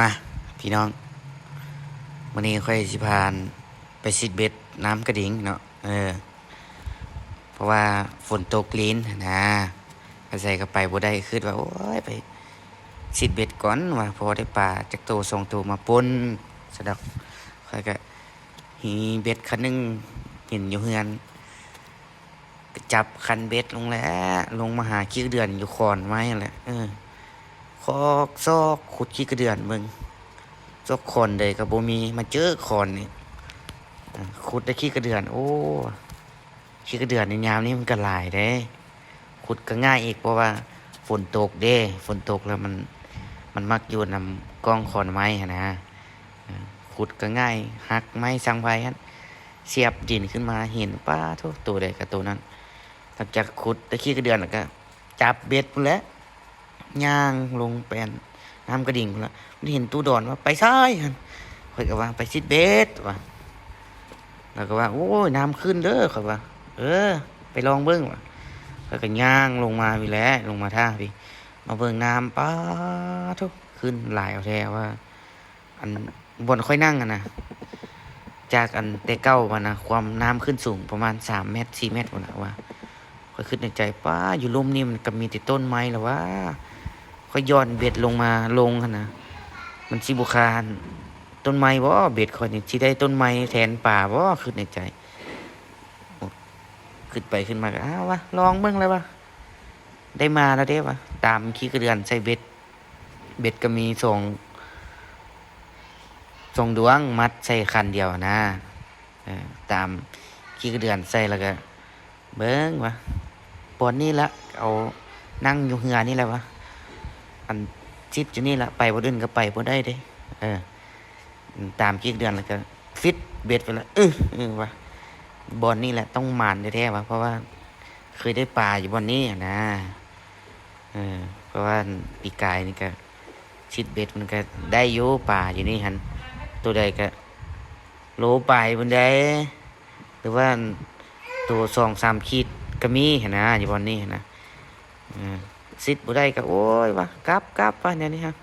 มาพี่น้องวันนี้ค่อยสิพานไปสิดเบ็ดน้ำกระดิ่งเนาะเออ เพราะว่าฝนตกลิ้นนะก็ใส่ก็ไปบ่ได้คือว่า โอ้ยไปสิดเบ็ดก่อนว่าพอได้ปลาจากโตสองตัวมาปนสะดอกค่อยก็หีเบ็ดคันหนึงเห็นอยู่เฮือนจับคันเบ็ดลงแล้ว ลงมาหาขี้เดือนอยู่คอนไม้นั่นแหละเออ อกซอกขุดขี้กระเดือนมึงซอกคอนเลยกับโบมีมาเจอคอนนี่ขุดได้ขี้กระเดือน โอ้ขี้กระเดือนในยามนี้มันก็หลายเด้ ขุดก็ง่ายอีกเพราะว่าฝนตกเด้ ฝนตกแล้วมันมันมักอยู่นำกองคอนไม้นะขุดก็ง่ายหักไม้สังไว้ฮันเสียบดินขึ้นมาเห็นป้าทุกตัวใดกับตัวนั้นหลังจากขุดได้ขี้กระเดือนแล้วก็จับเบ็ดพุ่นแล้ว ย่างลงแปนน้ำกระดิ่งพุ่นละมันเห็นตู้ดอนว่าไปซ้ายหั่นข่อยก็ว่าไปซิดเบสว่ะแล้วก็ว่าโอ้ยน้ำขึ้นเด้อข่อยว่า เออ ไปลองเบิ้งว่ะข่อยก็ย่างลงมาพี่แล้วลงมาท่าพี่มาเบิ่งน้ำป้าทุกขึ้นหลายเอาแท้ว่า อันบนค่อยนั่งอะนะจากอันเตเก้ามานะความน้ำขึ้นสูงประมาณสามเมตรสี่เมตรพุ่นนะว่าค่อยคิดในใจป้าอยู่ลุ่มนี่มันก็มีแต่ต้นไม้แล้วว่า ค่อยย้อนเบ็ดลงมาลงนะมันสิบุคาน ต้นไม้บ่เบ็ดค่อยนี่สิได้ต้นไม้แทนป่าบ่คิดในใจขึ้นไปขึ้นมาก็อ้าววะลองเบิ่งแล้วะได้มาแล้วเด้วะตามขี้กระเดือนใส่เบ็ด เบ็ดก็มีสองสองดวงมัดใส่คันเดียวนะตามขี้กระเดือนใส่แล้วก็ เบิ้งวะปอนนี่ละเอานั่งอยู่เหือนี่แหละวะ อันชิดอยู่นี่ละไปบ่ดืนก็ไปบ่ได้เด้ เออ ตามกี่เดือนแล้วก็ ฟิตเบ็ดไปล้วเออเออวะบอลนี่แหละต้องมานแท้ๆวะเพราะว่า เคยได้ปลาอยู่บอลนี้นะเออเพราะว่าปีกายนี่ก็ชิดเบ็ดมันก็ได้อยู่ปลาอยู่นี่หันตัวใดก็โลปลายบนใดหรือว่าตัวสองสามขีดก็มีเห็นนะอยู่บนนี้นะเออ ซิดบ่ได้ก็โอ้ยวะกลับกลับวะเนี่ยนี่ฮะ